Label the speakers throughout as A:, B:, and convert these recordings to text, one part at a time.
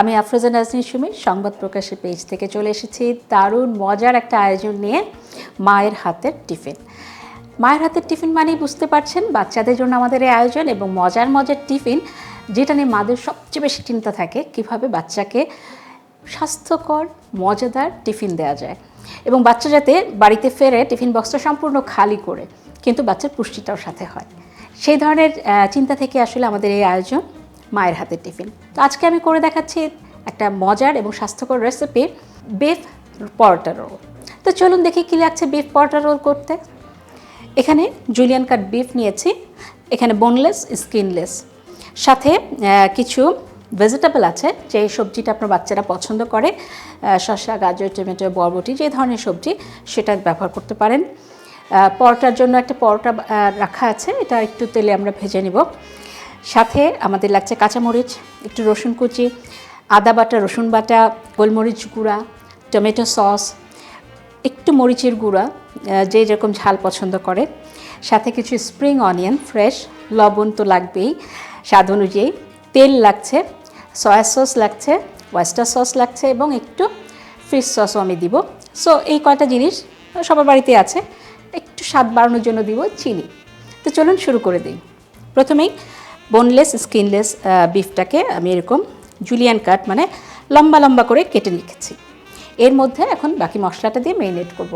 A: আমি আফরোজা নাজনীন সুমি সংবাদ প্রকাশের পেজ থেকে চলে এসেছি। দারুণ মজার একটা আয়োজন নিয়ে মায়ের হাতের টিফিন। মায়ের হাতের টিফিন মানেই বুঝতে পারছেন, বাচ্চাদের জন্য আমাদের এই আয়োজন এবং মজার মজার টিফিন, যেটা নিয়ে মাদের সবচেয়ে বেশি চিন্তা থাকে, কীভাবে বাচ্চাকে স্বাস্থ্যকর, মজাদার টিফিন দেওয়া যায়। এবং বাচ্চা যাতে বাড়িতে ফেরে টিফিন বক্সটা সম্পূর্ণ খালি করে, কিন্তু বাচ্চার পুষ্টিটাও সাথে হয়। সেই ধরনের চিন্তা থেকে আসলে আমাদের এই আয়োজন মায়ের হাতের টিফিন। তো আজকে আমি করে দেখাচ্ছি একটা মজার এবং স্বাস্থ্যকর রেসিপি বিফ পরোটা রোল তো চলুন দেখি কী লাগছে বিফ পরোটা রোল করতে। এখানে জুলিয়ান কাট বিফ নিয়েছি, এখানে বোনলেস স্কিনলেস সাথে কিছু ভেজিটেবল আছে যে সবজিটা আপনার বাচ্চারা পছন্দ করে শসা, গাজর টমেটো বরবটি যে ধরনের সবজি সেটা ব্যবহার করতে পারেন। পরোটার জন্য একটা পরোটা রাখা আছে, এটা একটু তেলে আমরা ভেজে নিব। সাথে আমাদের লাগছে কাঁচামরিচ, একটু রসুন কুচি, আদা বাটা, রসুন বাটা, গোলমরিচ গুঁড়া, টমেটো সস, একটু মরিচের গুঁড়া যে যেরকম ঝাল পছন্দ করে। সাথে কিছু স্প্রিং অনিয়ন, ফ্রেশ, লবণ তো লাগবেই। স্বাদ অনুযায়ী তেল লাগছে, সয়া সস লাগছে ওয়েস্টার সস লাগছে এবং একটু ফিশ সসও আমি দিব। সো এই কয়টা জিনিস সবার বাড়িতে আছে, একটু স্বাদ বাড়ানোর জন্য দিব চিনি। তো চলুন শুরু করে দিই। প্রথমেই বোনলেস স্কিনলেস বিফটাকে আমি এরকম জুলিয়ান কাট মানে লম্বা লম্বা করে কেটে লিখেছি এর মধ্যে এখন বাকি মশলাটা দিয়ে মেরিনেট করব।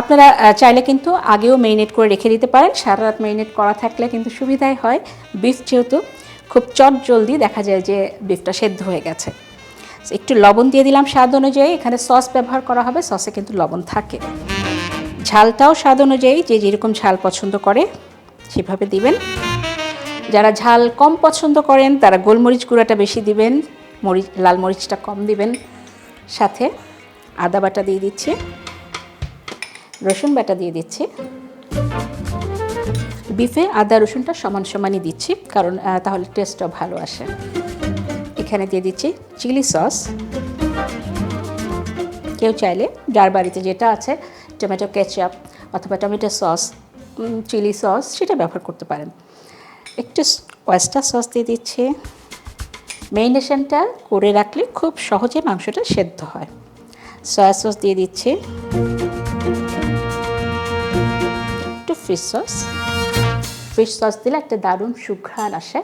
A: আপনারা চাইলে কিন্তু আগেও মেরিনেট করে রেখে দিতে পারেন। সারা রাত মেরিনেট করা থাকলে কিন্তু সুবিধাই হয়। বিফ যেহেতু খুব চট জলদি দেখা যায় যে বিফটা সেদ্ধ হয়ে গেছে। একটু লবণ দিয়ে দিলাম স্বাদ অনুযায়ী। এখানে সস ব্যবহার করা হবে সসে কিন্তু লবণ থাকে। ঝালটাও স্বাদ অনুযায়ী, যে যেরকম ঝাল পছন্দ করে, সেভাবে দিবেন। যারা ঝাল কম পছন্দ করেন, তারা গোলমরিচ গুঁড়াটা বেশি দিবেন, মরিচ, লাল মরিচটা কম দিবেন। সাথে আদা বাটা দিয়ে দিচ্ছি, রসুন বাটা দিয়ে দিচ্ছি। বিফে আদা রসুনটা সমান সমানই দিচ্ছি, কারণ তাহলে টেস্টটাও ভালো আসে। এখানে দিয়ে দিচ্ছি চিলি সস। কেউ চাইলে যার বাড়িতে যেটা আছে, টমেটো কেচাপ অথবা টমেটো সস চিলি সস, সেটা ব্যবহার করতে পারেন। একটু ওয়েস্টার সস দিয়ে দিচ্ছি। মেরিনেশনটা করে রাখলে খুব সহজে মাংসটা সেদ্ধ হয়। সয়া সস দিয়ে দিচ্ছি। একটু ফিশ সস ফিশ সস দিলে একটা দারুণ সুঘ্রাণ আসে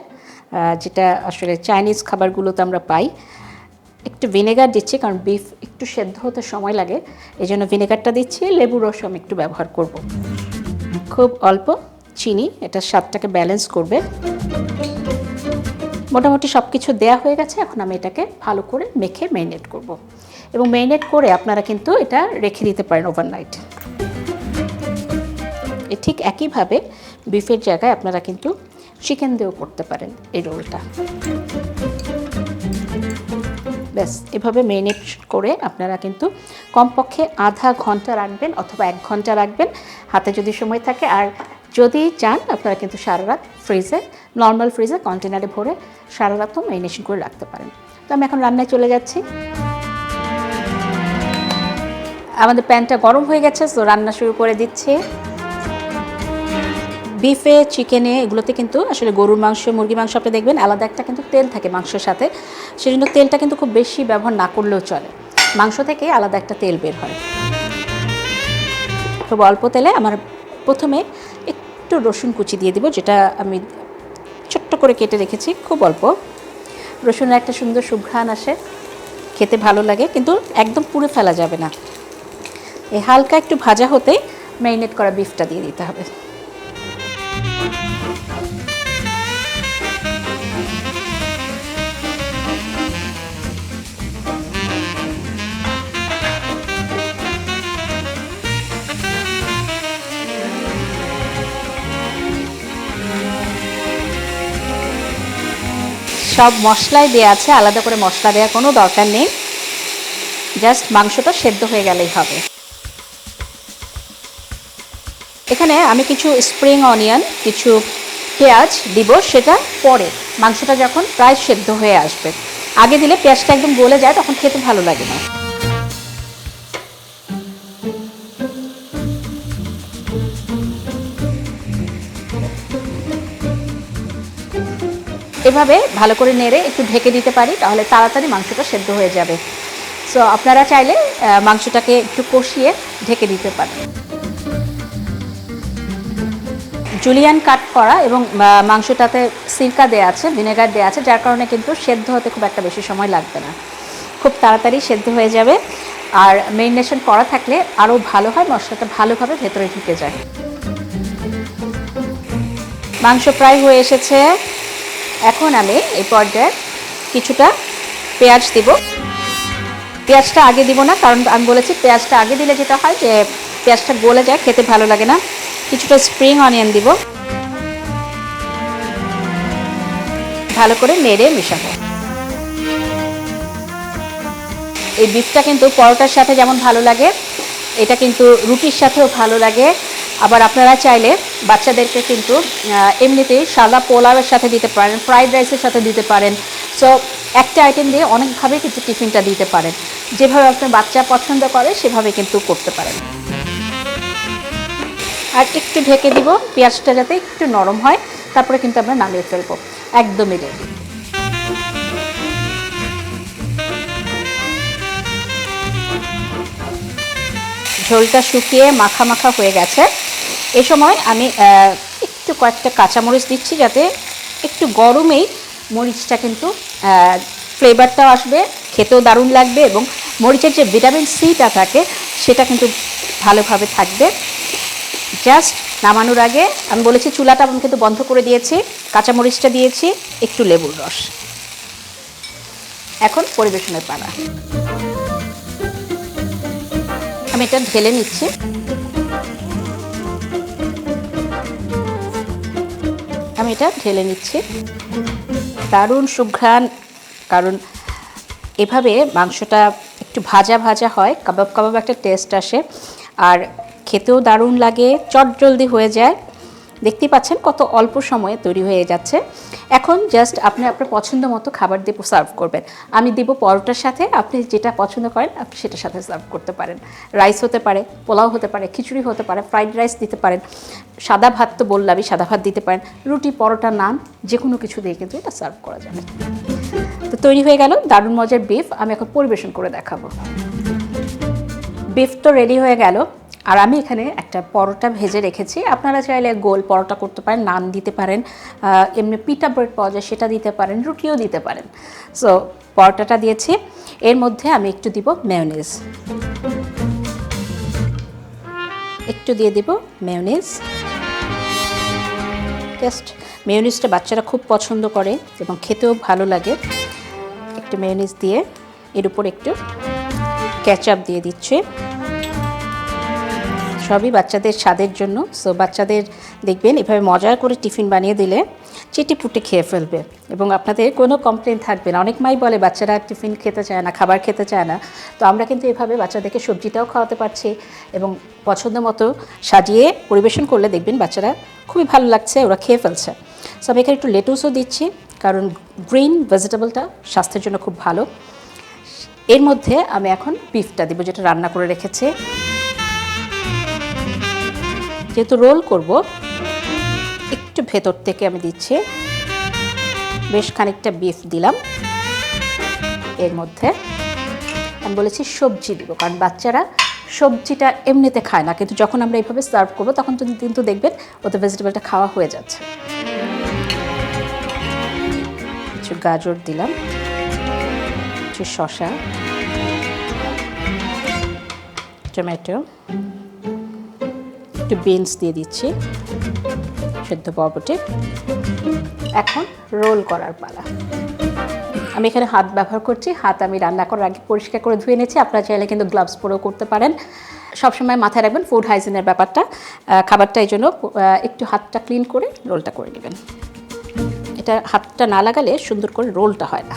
A: যেটা আসলে চাইনিজ খাবারগুলোতে আমরা পাই। একটু ভিনেগার দিচ্ছি, কারণ বিফ একটু সেদ্ধ হতে সময় লাগে। এই জন্য ভিনেগারটা দিচ্ছি, লেবু রস আমি একটু ব্যবহার করব। খুব অল্প। চিনি, এটা স্বাদটাকে ব্যালেন্স করবে। মোটামুটি সব কিছু দেওয়া হয়ে গেছে, এখন আমি এটাকে ভালো করে মেখে ম্যারিনেট করব। এবং ম্যারিনেট করে আপনারা কিন্তু এটা রেখে দিতে পারেন ওভারনাইট ঠিক একইভাবে বিফের জায়গায় আপনারা কিন্তু চিকেন দিয়েও করতে পারেন এই রোলটা ব্যাস, এভাবে মেরিনেট করে আপনারা কিন্তু কমপক্ষে আধা ঘণ্টা রাখবেন অথবা এক ঘণ্টা রাখবেন। হাতে যদি সময় থাকে আর যদি চান, আপনারা কিন্তু সারা রাত ফ্রিজে নর্মাল ফ্রিজে কন্টেনারে ভরে সারা রাতও মেরিনেশন করে রাখতে পারেন। তো আমি এখন রান্নায় চলে যাচ্ছি। আমাদের প্যানটা গরম হয়ে গেছে, তো রান্না শুরু করে দিচ্ছি। বিফে, চিকেনে, এগুলোতে কিন্তু আসলে গরুর মাংস মুরগি মাংস আপনি দেখবেন, আলাদা একটা কিন্তু তেল থাকে মাংসের সাথে। সেজন্য তেলটা কিন্তু খুব বেশি ব্যবহার না করলেও চলে। মাংস থেকে আলাদা একটা তেল বের হয়। খুব অল্প তেলে আমার প্রথমে একটু রসুন কুচি দিয়ে দিব, যেটা আমি ছোট্ট করে কেটে রেখেছি, খুব অল্প। রসুনের একটা সুন্দর সুঘ্রাণ আসে, খেতে ভালো লাগে, কিন্তু একদম পুড়ে ফেলা যাবে না। এই হালকা একটু ভাজা হতেই ম্যারিনেট করা বিফটা দিয়ে দিতে হবে। সব মশলাই দেওয়া আছে, আলাদা করে মশলা দেওয়ার কোনো দরকার নেই। জাস্ট মাংসটা সেদ্ধ হয়ে গেলেই হবে। এখানে আমি কিছু স্প্রিং অনিয়ন, কিছু পেঁয়াজ দিব, সেটা পরে। মাংসটা যখন প্রায় সেদ্ধ হয়ে আসবে। আগে দিলে পেঁয়াজটা একদম গলে যায়, তখন খেতে ভালো লাগে না। এভাবে ভালো করে নেড়ে একটু ঢেকে দিতে পারি, তাহলে তাড়াতাড়ি মাংসটা সেদ্ধ হয়ে যাবে। সো আপনারা চাইলে মাংসটাকে একটু কষিয়ে ঢেকে দিতে পারেন। জুলিয়ান কাট করা এবং মাংসটাতে সিরকা দেওয়া আছে, ভিনেগার দেওয়া আছে, যার কারণে কিন্তু সেদ্ধ হতে খুব একটা বেশি সময় লাগবে না। খুব তাড়াতাড়ি সেদ্ধ হয়ে যাবে। আর মেরিনেশন করা থাকলে আরও ভালো হয়, মশলাটা ভালোভাবে ভেতরে ঢুকে যায়। মাংস প্রায় হয়ে এসেছে। এখন আমি এই পর্যায়ে কিছুটা পেঁয়াজ দিব। পেঁয়াজটা আগে দিব না, কারণ আমি বলেছি পেঁয়াজটা আগে দিলে যেটা হয় যে পেঁয়াজটা গলে যায়, খেতে ভালো লাগে না। কিছুটা স্প্রিং অনিয়ন দিব। ভালো করে নেড়ে মেশাবো। এই বিফটা কিন্তু পরোটার সাথে যেমন ভালো লাগে, এটা কিন্তু রুটির সাথেও ভালো লাগে। আবার আপনারা চাইলে বাচ্চাদেরকে কিন্তু এমনিতেই সাদা পোলাওয়ের সাথে দিতে পারেন, ফ্রাইড রাইসের সাথে দিতে পারেন। সো একটা আইটেম দিয়ে অনেকভাবে কিন্তু টিফিনটা দিতে পারেন। যেভাবে আপনার বাচ্চা পছন্দ করে, সেভাবে কিন্তু করতে পারেন। আর একটু ঢেকে দিব, পেঁয়াজটা যাতে একটু নরম হয়, তারপরে কিন্তু আমরা নামিয়ে ফেলব। একদমই রেডি ঝোলটা শুকিয়ে মাখা মাখা হয়ে গেছে। এ সময় আমি একটু কয়েকটা কাঁচামরিচ দিচ্ছি যাতে একটু গরমেই মরিচটা কিন্তু ফ্লেভারটাও আসবে, খেতেও দারুণ লাগবে এবং মরিচের যে ভিটামিন সিটা থাকে, সেটা কিন্তু ভালোভাবে থাকবে। জাস্ট নামানোর আগে আমি বলেছি চুলাটা আমি কিন্তু বন্ধ করে দিয়েছি, কাঁচামরিচটা দিয়েছি, একটু লেবুর রস। এখন পরিবেশনের পালা। আমি এটা ঢেলে নিচ্ছি। আমি এটা ঢেলে নিচ্ছি। দারুণ সুঘ্রাণ, কারণ এভাবে মাংসটা একটু ভাজা ভাজা হয়, কাবাব কাবাব একটা টেস্ট আসে। আর খেতেও দারুণ লাগে চট জলদি হয়ে যায়। দেখতেই পাচ্ছেন কত অল্প সময়ে তৈরি হয়ে যাচ্ছে। এখন জাস্ট আপনি আপনার পছন্দ মতো খাবার দিয়ে সার্ভ করবেন। আমি দিব পরোটার সাথে, আপনি যেটা পছন্দ করেন, আপনি সেটার সাথে সার্ভ করতে পারেন। রাইস হতে পারে, পোলাও হতে পারে, খিচুড়ি হতে পারে ফ্রাইড রাইস দিতে পারেন। সাদা ভাত তো বললামই, সাদা ভাত দিতে পারেন। রুটি, পরোটা, নান যে কোনো কিছু দিয়ে কিন্তু এটা সার্ভ করা যাবে। তো তৈরি হয়ে গেল, দারুণ মজার বিফ আমি এখন পরিবেশন করে দেখাবো। বিফ তো রেডি হয়ে গেল। আর আমি এখানে একটা পরোটা ভেজে রেখেছি। আপনারা চাইলে গোল পরোটা করতে পারেন, নান দিতে পারেন এমনি পিটা ব্রেড পাওয়া যায় সেটা দিতে পারেন, রুটিও দিতে পারেন। সো পরোটাটা দিয়েছি। এর মধ্যে আমি একটু দিব মেয়নিজ একটু দিয়ে দিব মেয়নিজ জাস্ট মেয়নিজটা বাচ্চারা খুব পছন্দ করে এবং খেতেও ভালো লাগে। একটু মেয়নিজ দিয়ে এর উপর একটু ক্যাচআপ দিয়ে দিচ্ছে। সবই বাচ্চাদের স্বাদের জন্য। সো বাচ্চাদের দেখবেন, এভাবে মজার করে টিফিন বানিয়ে দিলে চেটে পুটে খেয়ে ফেলবে এবং আপনাদের কোনো কমপ্লেন থাকবে না। অনেক মাই বলে, বাচ্চারা টিফিন খেতে চায় না, খাবার খেতে চায় না। তো আমরা কিন্তু এভাবে বাচ্চাদেরকে সবজিটাও খাওয়াতে পারছি এবং পছন্দ মতো সাজিয়ে পরিবেশন করলে দেখবেন বাচ্চারা খুবই ভালো লাগছে, ওরা খেয়ে ফেলছে। সো আমি এখানে একটু লেটুসও দিচ্ছি, কারণ গ্রিন ভেজিটেবলটা স্বাস্থ্যের জন্য খুব ভালো। এর মধ্যে আমি এখন বিফটা দিব, যেটা রান্না করে রেখেছি যেহেতু রোল করব, একটু ভেতর থেকে আমি দিচ্ছি। বেশ খানিকটা বিফ দিলাম। এর মধ্যে আমি বলেছি সবজি দিব, কারণ বাচ্চারা সবজিটা এমনিতে খায় না। কিন্তু যখন আমরা এইভাবে সার্ভ করব, তখন কিন্তু দেখবেন ওদের ভেজিটেবলটা খাওয়া হয়ে যাচ্ছে। কিছু গাজর দিলাম, কিছু শসা, টমেটো একটু বিনস দিয়ে দিচ্ছি সেদ্ধ বরবটি এখন রোল করার পালা। আমি এখানে হাত ব্যবহার করছি। হাত আমি রান্না করার আগে পরিষ্কার করে ধুয়ে নিয়েছি। আপনারা চাইলে কিন্তু গ্লাভস পরেও করতে পারেন। সবসময় মাথায় রাখবেন ফুড হাইজিনের ব্যাপারটা। খাবারটা এই জন্য একটু হাতটা ক্লিন করে রোলটা করে নেবেন। এটা হাতটা না লাগালে সুন্দর করে রোলটা হয় না।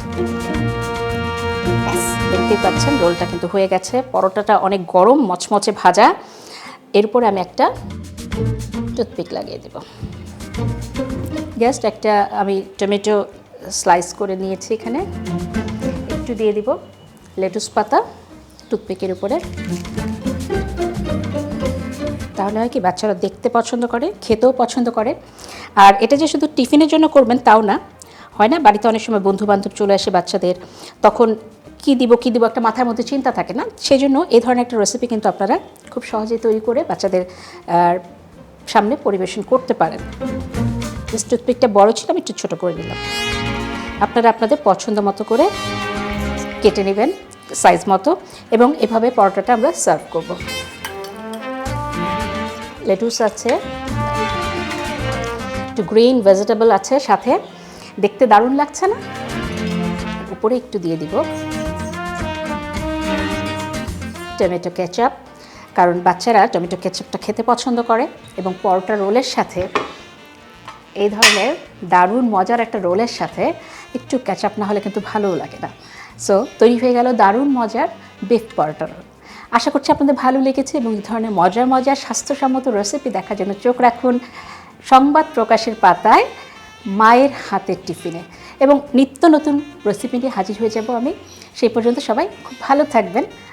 A: দেখতেই পাচ্ছেন রোলটা কিন্তু হয়ে গেছে। পরোটাটা অনেক গরম, মচমচে ভাজা। এরপর আমি একটা টুথপিক লাগিয়ে দেব। জাস্ট একটা আমি টমেটো স্লাইস করে নিয়েছি এখানে। একটু দিয়ে দিব লেটুস পাতা টুথপিকের উপরে। তাহলে হয় কি, বাচ্চারা দেখতে পছন্দ করে, খেতেও পছন্দ করে। আর এটা যে শুধু টিফিনের জন্য করবেন তাও না, হয় না? বাড়িতে অনেক সময় বন্ধু বান্ধব চলে আসে বাচ্চাদের, তখন কী দিব কী দিব একটা মাথার মধ্যে চিন্তা থাকে না। সেই জন্য এই ধরনের একটা রেসিপি কিন্তু আপনারা খুব সহজেই তৈরি করে বাচ্চাদের সামনে পরিবেশন করতে পারেন। টুথপিকটা বড় ছিল, আমি একটু ছোটো করে দিলাম আপনারা আপনাদের পছন্দ মতো করে কেটে নেবেন সাইজ মতো এবং এভাবে পরোটাটা আমরা সার্ভ করব। লেটুস আছে, একটু গ্রিন ভেজিটেবল আছে সাথে। দেখতে দারুণ লাগছে না? উপরে একটু দিয়ে দিব। টমেটো কেচাপ, কারণ বাচ্চারা টমেটো কেচাপটা খেতে পছন্দ করে এবং পরোটা রোলের সাথে এই ধরনের দারুণ মজার একটা রোলের সাথে একটু ক্যাচআপ না হলে কিন্তু ভালোও লাগে না। সো তৈরি হয়ে গেল দারুণ মজার বেফ পরোটা রোল আশা করছি আপনাদের ভালো লেগেছে এবং এই ধরনের মজার মজার স্বাস্থ্যসম্মত রেসিপি দেখার জন্য চোখ রাখুন সংবাদ প্রকাশের পাতায় মায়ের হাতের টিফিনে। এবং নিত্য নতুন রেসিপি নিয়ে হাজির হয়ে যাব আমি। সেই পর্যন্ত সবাই খুব ভালো থাকবেন।